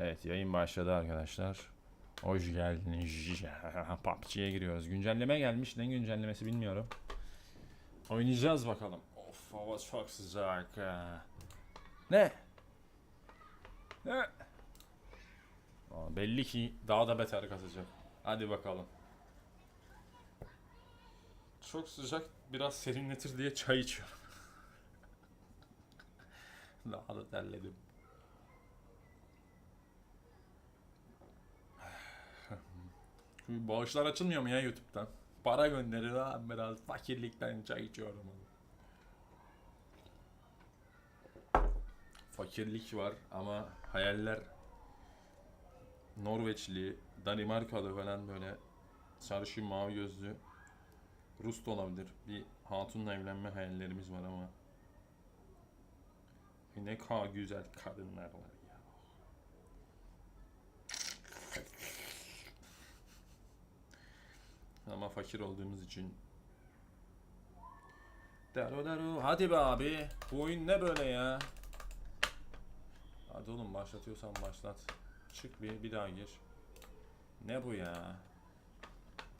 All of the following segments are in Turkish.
Evet yayın başladı arkadaşlar. Hoş geldiniz. PUBG'ye giriyoruz. Güncelleme gelmiş. Ne güncellemesi bilmiyorum. Oynayacağız bakalım. Of hava çok sıcak. Ne? Ne? Aa, belli ki daha da beter kasacak. Hadi bakalım. Çok sıcak biraz serinletir diye çay içiyorum. daha da terledim. Bağışlar açılmıyor mu ya YouTube'dan? Para gönderin ha biraz fakirlikten çay içiyorum. Fakirlik var ama hayaller Norveçli, Danimarkalı falan böyle sarışın mavi gözlü Rus da olabilir. Bir hatunla evlenme hayallerimiz var ama ne kadar güzel kadınlar var Ama fakir olduğumuz için Daru daru hadi be abi bu oyun ne böyle ya Hadi oğlum başlatıyorsan başlat Çık bir bir daha gir Ne bu ya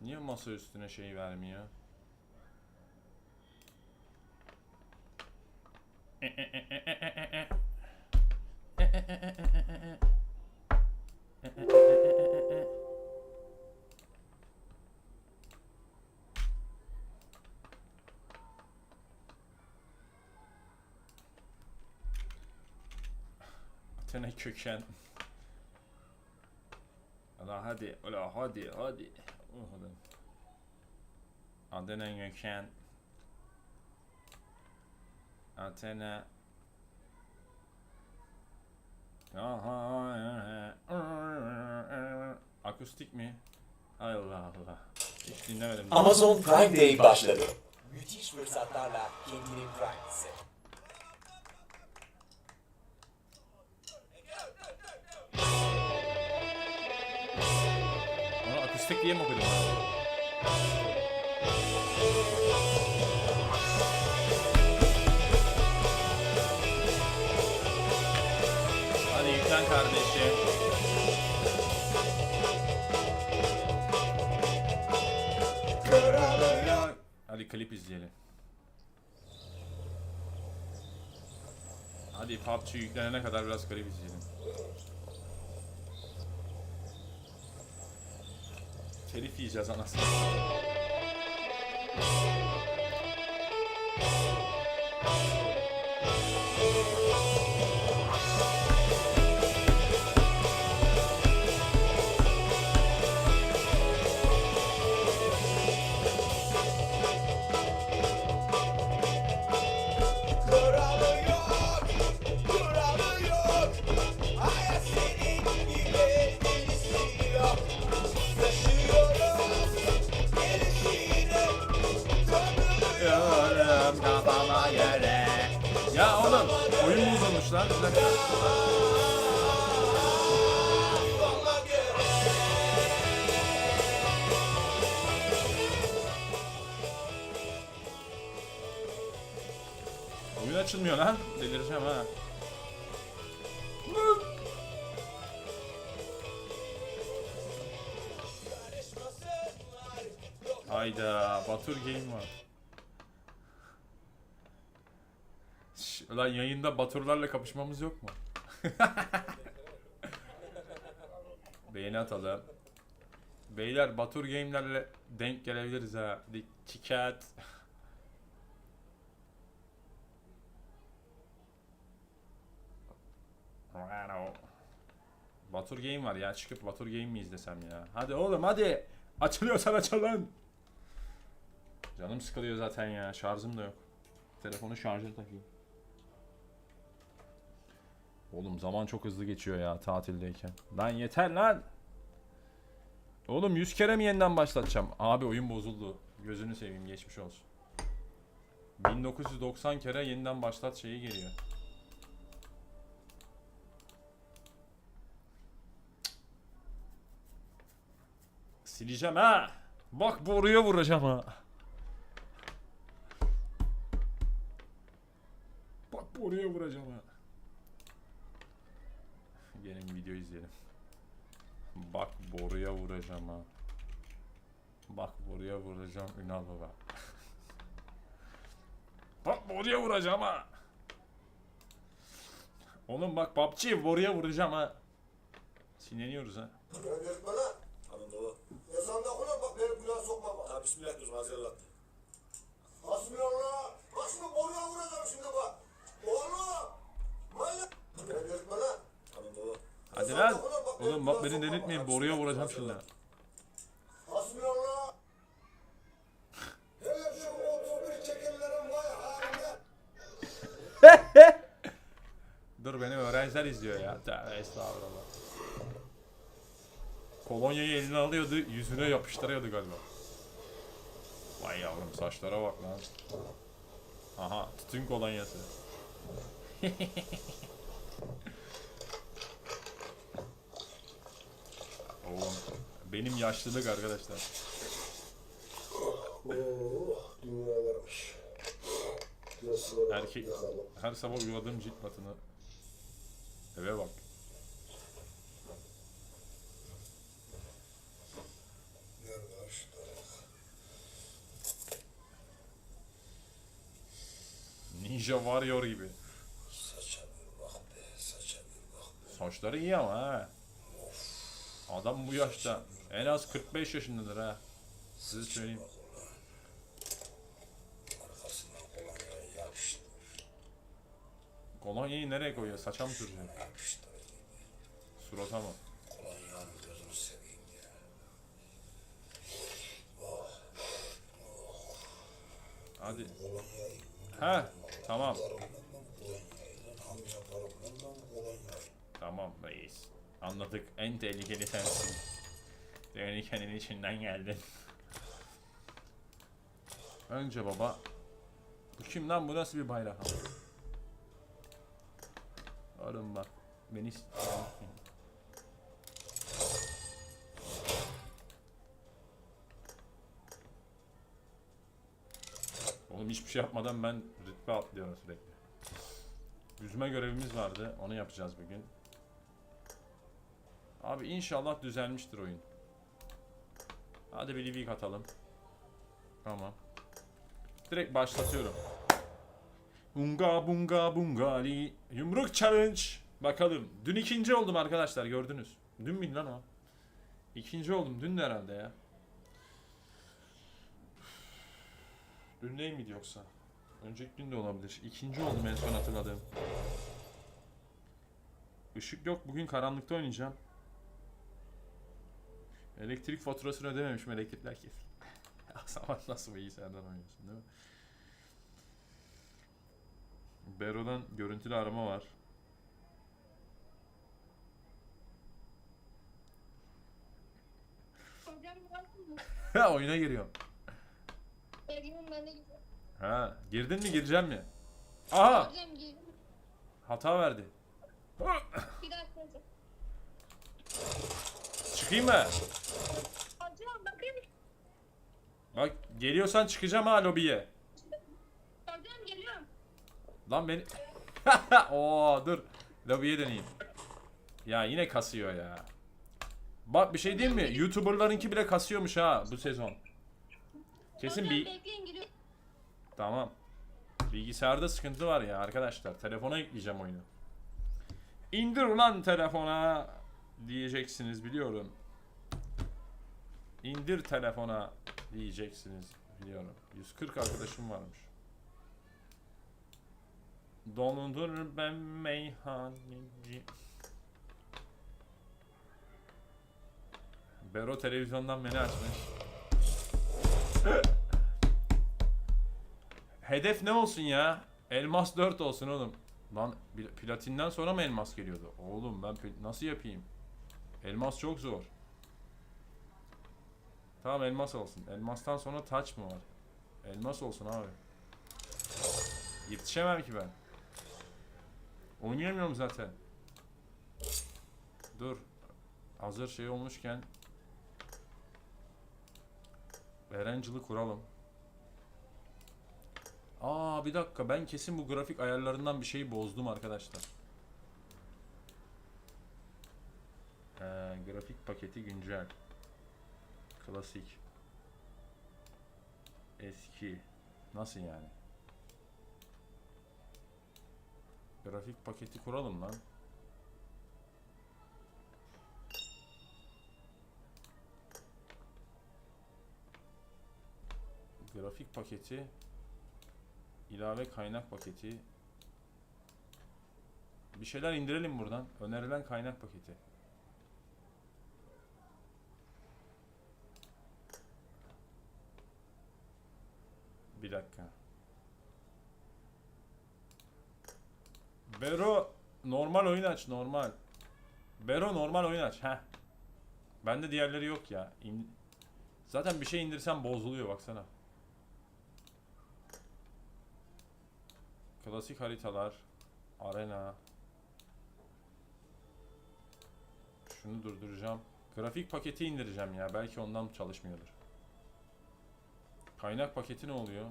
Niye masa üstüne şey vermiyor Tene köken Ulan hadi ulan hadi hadi Ulan. Adana köken Athena Aha, Akustik mi? Allah Allah. Hiç dinlemedim. Amazon Prime Day başladı. Müthiş fırsatlarla kendini Prime diye mi okudum? Hadi yüklen kardeşim. Hadi klip izleyelim. Hadi PUBG yüklenene kadar biraz klip izleyelim. Telif yiyeceğiz anasını. Hayda Batur Game var. Şş, Ulan yayında Baturlarla kapışmamız yok mu? Beğeni atalım. Beyler Batur Game'lerle denk gelebiliriz ha. Dikkat. Batur Game var ya çıkıp Batur Game mi izlesem ya? Hadi oğlum hadi. Açılıyorsan açalım. Canım sıkılıyor zaten ya. Şarjım da yok. Telefonu şarja takayım. Oğlum zaman çok hızlı geçiyor ya tatildeyken. Lan yeter lan. Oğlum 100 kere mi yeniden başlatacağım? Abi oyun bozuldu. Gözünü seveyim geçmiş olsun. 1990 kere yeniden başlat şeyi geliyor. Sileceğim ha. Bak boruya vuracağım ha. Boruya vuracağım ha. Benim video izleyelim. Bak boruya vuracağım ha. Bak boruya vuracağım Ünal baba. bak boruya vuracağım ha. Oğlum bak PUBG boruya vuracağım ha. Sinirleniyoruz ha. Ben dedik bana. Tamam baba. Ezan da okunur bak beni günah sokma bak. Tamam bismillah diyorsun hazırlat. Hasbinallah. Bak şimdi boruya vuracağım şimdi bak. Oğlum. Manyak. Ben dedik bana. Tamam baba. Hadi lan. Oğlum bak beni delirtmeyin boruya vuracağım şimdi. Hasbinallah. Hele şu 31 çekillerin vay haline. Dur benim öğrenciler izliyor ya. Estağfurullah. Kolonyayı eline alıyordu, yüzüne yapıştırıyordu galiba. Vay yavrum saçlara bak lan. Aha tütün kolonyası. Oğlum benim yaşlılık arkadaşlar. Dünya varmış. Nasıl Erkek her sabah uyuladığım cilt batını. Eve bak. Ninja Warrior gibi. Saça bir bak be. Saça bir bak. Saçları iyi ama ha. Adam bu yaşta. En az 45 yaşındadır ha. Size söyleyeyim. Kolonyayı nereye koyuyor? Saça mı? Yapıştır. Surata mı? Kolonyanın gözünü seveyim ya. Hadi. Ha tamam. Tamam reis. Anladık. En tehlikeli sensin. Tehlikenin içinden geldin. Önce baba. Bu kim lan? Bu nasıl bir bayrak? Oğlum bak. Beni... Oğlum hiçbir şey yapmadan ben rütbe atlıyorum sürekli. Yüzme görevimiz vardı. Onu yapacağız bugün. Abi inşallah düzelmiştir oyun. Hadi bir livik atalım. Tamam. Direkt başlatıyorum. Bunga bunga bungali. Yumruk challenge. Bakalım. Dün ikinci oldum arkadaşlar gördünüz. Dün müydü lan o? İkinci oldum. Dün de herhalde ya. Dün değil miydi yoksa? Önceki gün de olabilir. İkinci oldum en son hatırladığım. Işık yok. Bugün karanlıkta oynayacağım. Elektrik faturasını ödememişim. Elektrikler kesin. Ya Zaman nasıl bilgisayardan oynuyorsun değil mi? Bero'dan görüntülü arama var. Ha oyuna giriyorum. Ben de. Ha girdin mi gireceğim mi? Aha hata verdi. Bir dakika. Çıkayım mı? Bak geliyorsan çıkacağım ha lobiye. Hocam geliyorum. Lan beni... Oo dur. Lobiye döneyim. Ya yine kasıyor ya. Bak bir şey diyeyim mi? YouTuber'larınki bile kasıyormuş ha bu sezon. Kesin bir... bekleyin. Tamam. Bilgisayarda sıkıntı var ya arkadaşlar. Telefona yükleyeceğim oyunu. İndir ulan telefona diyeceksiniz biliyorum. İndir telefona diyeceksiniz biliyorum. 140 arkadaşım varmış. Dondur ben meyhaneci. Bero televizyondan beni açmış. Hedef ne olsun ya? Elmas 4 olsun oğlum. Lan platinden sonra mı elmas geliyordu? Oğlum ben nasıl yapayım? Elmas çok zor. Tamam elmas olsun. Elmastan sonra taç mı var? Elmas olsun abi. Yetişemem ki ben. Oynayamıyorum zaten. Dur. Hazır şey olmuşken Erencil'i kuralım. Aa bir dakika ben kesin bu grafik ayarlarından bir şeyi bozdum arkadaşlar. paketi güncel. Klasik. Eski. Nasıl yani? Grafik paketi kuralım lan. Grafik paketi ilave kaynak paketi bir şeyler indirelim buradan. Önerilen kaynak paketi. Bir dakika. Bero normal oyun aç normal. Bero normal oyun aç. Heh. Bende diğerleri yok ya. İn- Zaten bir şey indirsem bozuluyor baksana. Klasik haritalar. Arena. Şunu durduracağım. Grafik paketi indireceğim ya. Belki ondan çalışmıyordur. Kaynak paketi ne oluyor?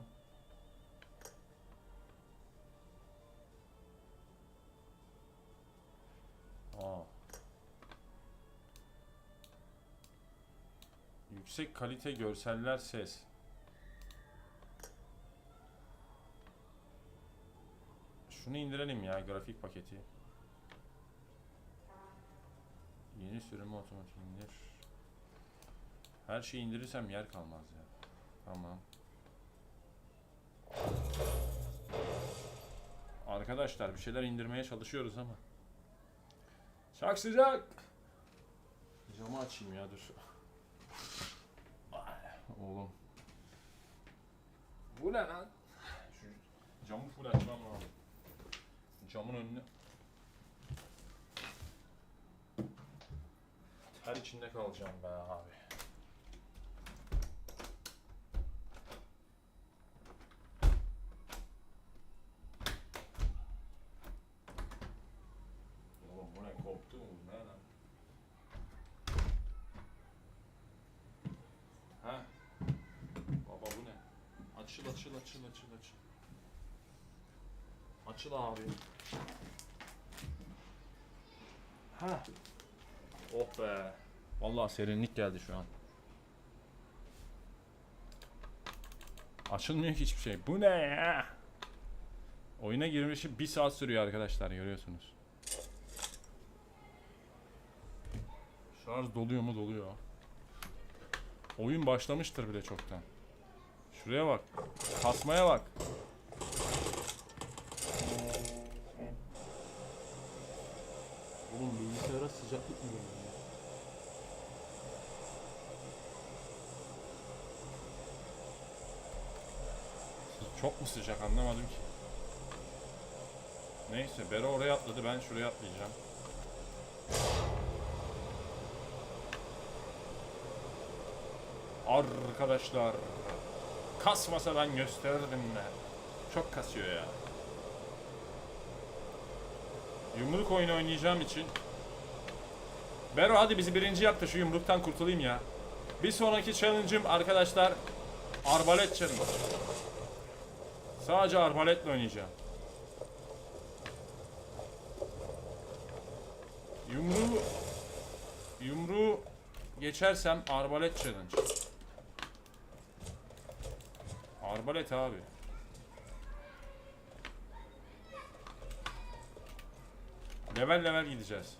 Yüksek kalite görseller ses. Şunu indirelim ya grafik paketi. Yeni sürümü otomatik indir. Her şeyi indirirsem yer kalmaz ya. Tamam. Arkadaşlar bir şeyler indirmeye çalışıyoruz ama. Çok sıcak. Camı açayım ya dur. Oğlum. Bu ne lan? Şu camı full açmam lazım. Camın önüne Ter içinde kalacağım be abi. Oğlum bu ne koptu mu bu ne lan? Ha? Baba bu ne? Açıl açıl açıl açıl açıl. Açıl abi. Ha. Oh be. Vallahi serinlik geldi şu an. Açılmıyor ki hiçbir şey. Bu ne ya? Oyuna girmişi bir saat sürüyor arkadaşlar görüyorsunuz. Şarj doluyor mu doluyor. Oyun başlamıştır bile çoktan. Şuraya bak. Kasmaya bak. Oğlum bilgisayara sıcaklık mı geliyor ya? Çok mu sıcak anlamadım ki. Neyse Bero oraya atladı ben şuraya atlayacağım. Arkadaşlar kasmasa ben gösterirdim de. Çok kasıyor ya. Yumruk oyunu oynayacağım için Bero hadi bizi birinci yap da şu yumruktan kurtulayım ya. Bir sonraki challenge'ım arkadaşlar arbalet challenge. Sadece arbaletle oynayacağım. Yumruğu yumruğu geçersem arbalet challenge. Arbalet abi. Level level gideceğiz.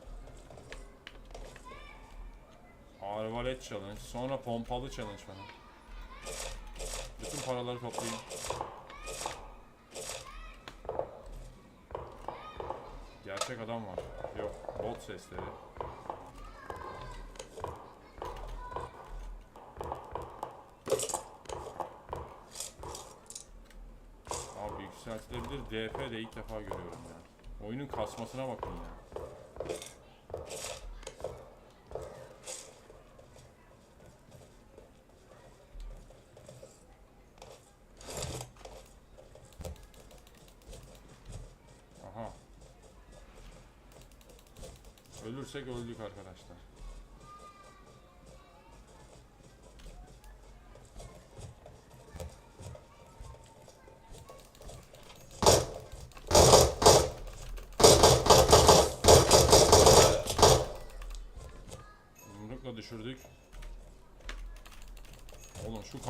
Arbalet challenge, sonra pompalı challenge falan. Bütün paraları toplayayım. Gerçek adam var. Yok, bot sesleri. Abi DP de ilk defa görüyorum ya. Oyunun kasmasına bakın ya. Aha. Ölürsek öldük arkadaşlar.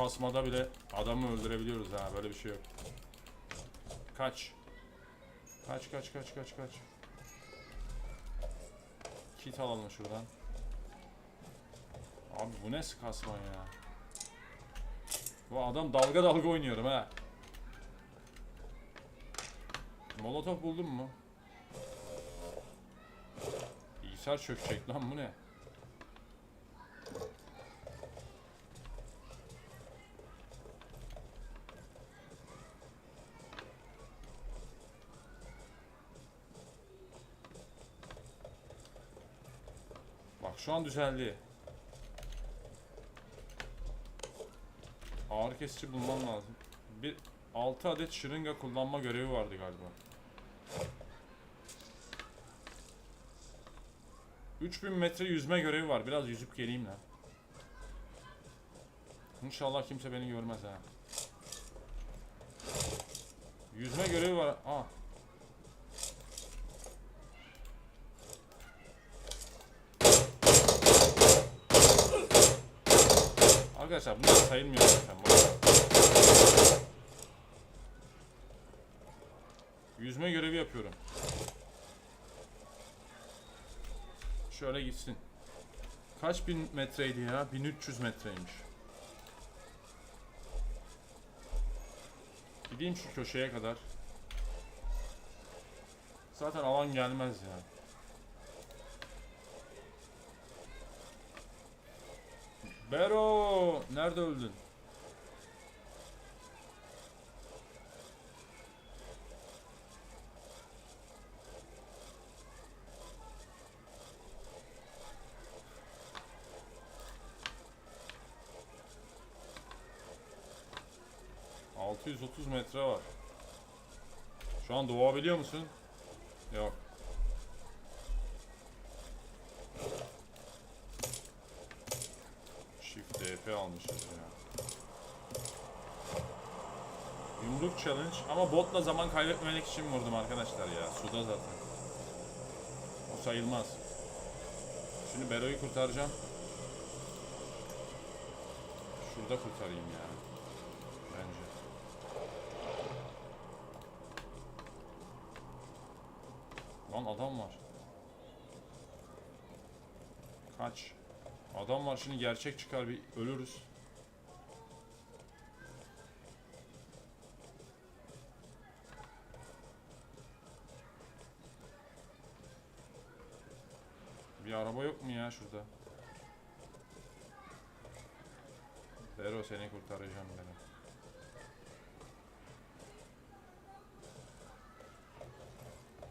Kasmada bile adamı öldürebiliyoruz ha. Böyle bir şey yok. Kaç. Kaç kaç kaç kaç kaç. Kit alalım şuradan. Abi bu ne kasma ya. Bu adam dalga dalga oynuyorum ha. Molotof buldun mu? Bilgisayar çökecek lan bu ne? Şu an düzeldi. Ağrı kesici bulmam lazım. Bir 6 adet şırınga kullanma görevi vardı galiba. 3000 metre yüzme görevi var. Biraz yüzüp geleyim lan. İnşallah kimse beni görmez ha. Yüzme görevi var. Aa. Arkadaşlar bunlar sayılmıyor zaten. Yüzme görevi yapıyorum. Şöyle gitsin. Kaç bin metreydi ya? 1300 metreymiş. Gideyim şu köşeye kadar. Zaten alan gelmez ya. Bero! Nerede öldün? ...630 metre var. Şu an doğabiliyor musun? Yok. Shift DP almışız ya. Yumruk challenge ama botla zaman kaybetmemek için vurdum arkadaşlar ya. Suda zaten. O sayılmaz. Şimdi Bero'yu kurtaracağım. Şurada kurtarayım ya. Bence. Lan adam var. Kaç. Adam var şimdi gerçek çıkar bir ölürüz. Ya şurada? Dero seni kurtaracağım dedim.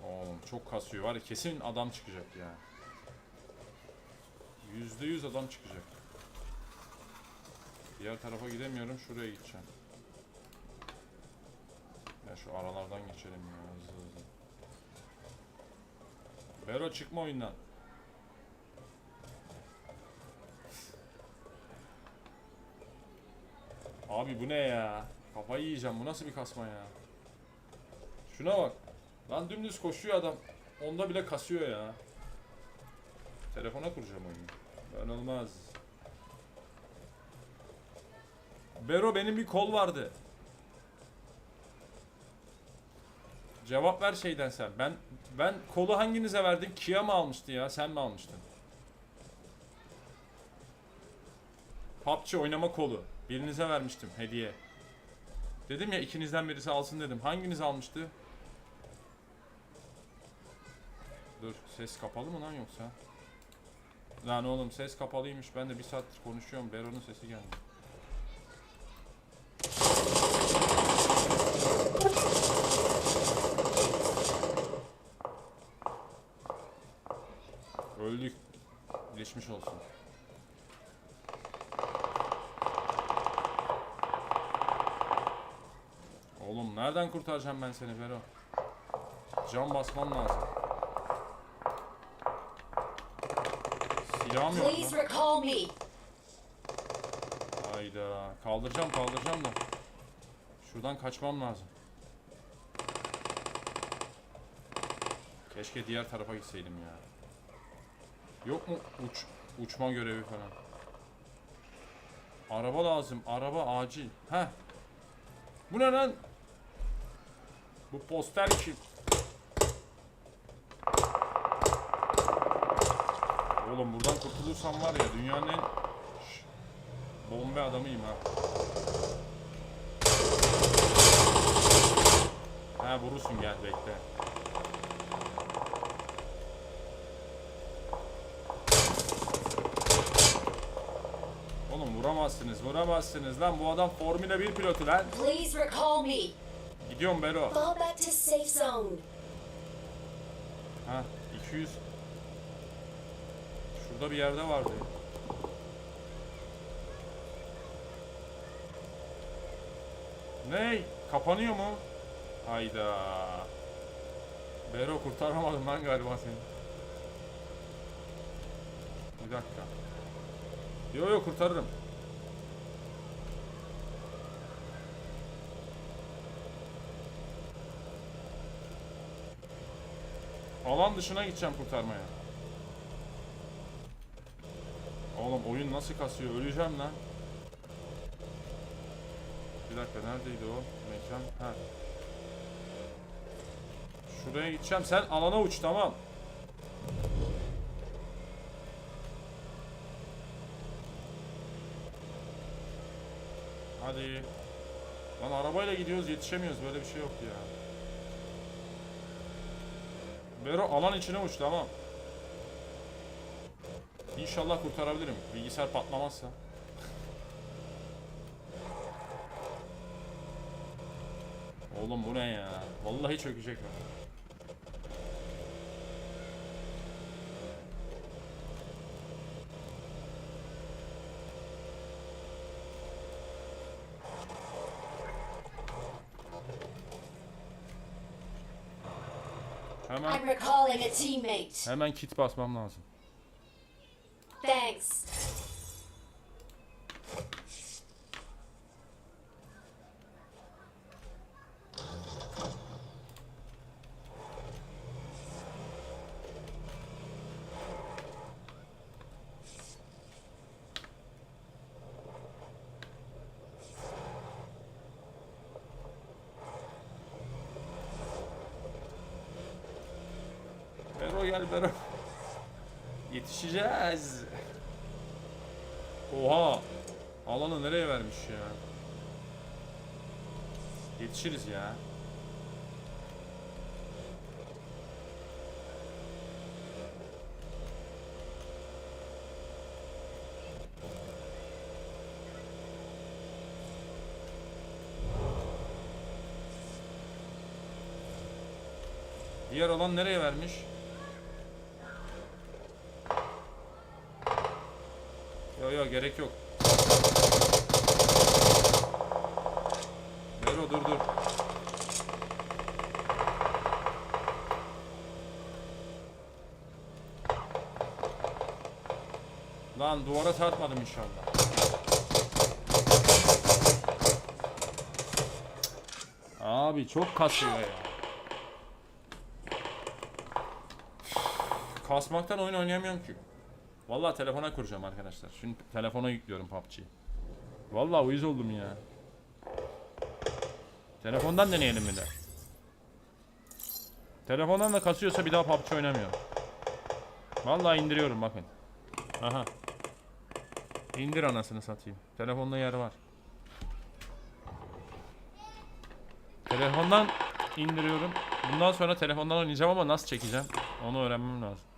Oğlum çok kasıyor var ya kesin adam çıkacak ya. Yüzde yüz adam çıkacak. Diğer tarafa gidemiyorum şuraya gideceğim. Ya şu aralardan geçelim ya hızlı hızlı. Bero çıkma oyundan. Abi bu ne ya? Kafayı yiyeceğim. Bu nasıl bir kasma ya? Şuna bak. Lan dümdüz koşuyor adam. Onda bile kasıyor ya. Telefona kuracağım oyunu. Ben olmaz. Bero benim bir kol vardı. Cevap ver şeyden sen. Ben ben kolu hanginize verdin? Kia mı almıştı ya? Sen mi almıştın? PUBG oynama kolu. Birinize vermiştim hediye. Dedim ya ikinizden birisi alsın dedim. Hanginiz almıştı? Dur ses kapalı mı lan yoksa? Lan oğlum ses kapalıymış. Ben de bir saattir konuşuyorum. Bero'nun sesi geldi. Öldük. Geçmiş olsun. Oğlum nereden kurtaracağım ben seni Bero? Can basman lazım. Silahım yok Please lan. recall me. Hayda. Kaldıracağım kaldıracağım da. Şuradan kaçmam lazım. Keşke diğer tarafa gitseydim ya. Yok mu uç Uçma görevi falan. Araba lazım. Araba acil. Heh. Bu ne lan? Bu poster kim? Oğlum buradan kurtulursam var ya dünyanın en bombe adamıyım ha. Ha vurursun gel bekle. Oğlum vuramazsınız vuramazsınız lan bu adam Formula 1 pilotu lan. Please recall me. Gidiyorum Bero. Fall back to safe zone. Ha 200. Şurada bir yerde vardı. Ney? Kapanıyor mu? Hayda. Bero kurtaramadım ben galiba seni. Bir dakika. Yo yo kurtarırım. Alan dışına gideceğim kurtarmaya. Oğlum oyun nasıl kasıyor? Öleceğim lan. Bir dakika neredeydi o mekan? Ha. Şuraya gideceğim. Sen alana uç tamam. Hadi. Lan arabayla gidiyoruz yetişemiyoruz. Böyle bir şey yok ya. Bero alan içine uç tamam. İnşallah kurtarabilirim. Bilgisayar patlamazsa. Oğlum bu ne ya? Vallahi çökecek mi? Hemen kit basmam lazım. Thanks. Bero. Yetişeceğiz. Oha. Alanı nereye vermiş ya? Yetişiriz ya. Diğer alan nereye vermiş? Yo yo gerek yok. Mero dur dur. Lan duvara çarpmadım inşallah. Abi çok kasıyor ya. Kasmaktan oyun oynayamıyorum ki. Vallahi telefona kuracağım arkadaşlar. Şimdi telefona yüklüyorum PUBG'yi. Vallahi uyuz oldum ya. Telefondan deneyelim bir de. Telefondan da kasıyorsa bir daha PUBG oynamıyorum. Vallahi indiriyorum bakın. Aha. İndir anasını satayım. Telefonda yer var. Telefondan indiriyorum. Bundan sonra telefondan oynayacağım ama nasıl çekeceğim? Onu öğrenmem lazım.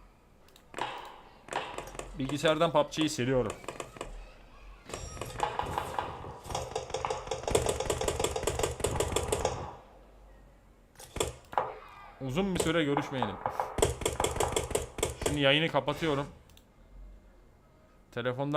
Bilgisayardan PUBG'yi siliyorum. Uzun bir süre görüşmeyelim. Şimdi yayını kapatıyorum. Telefondan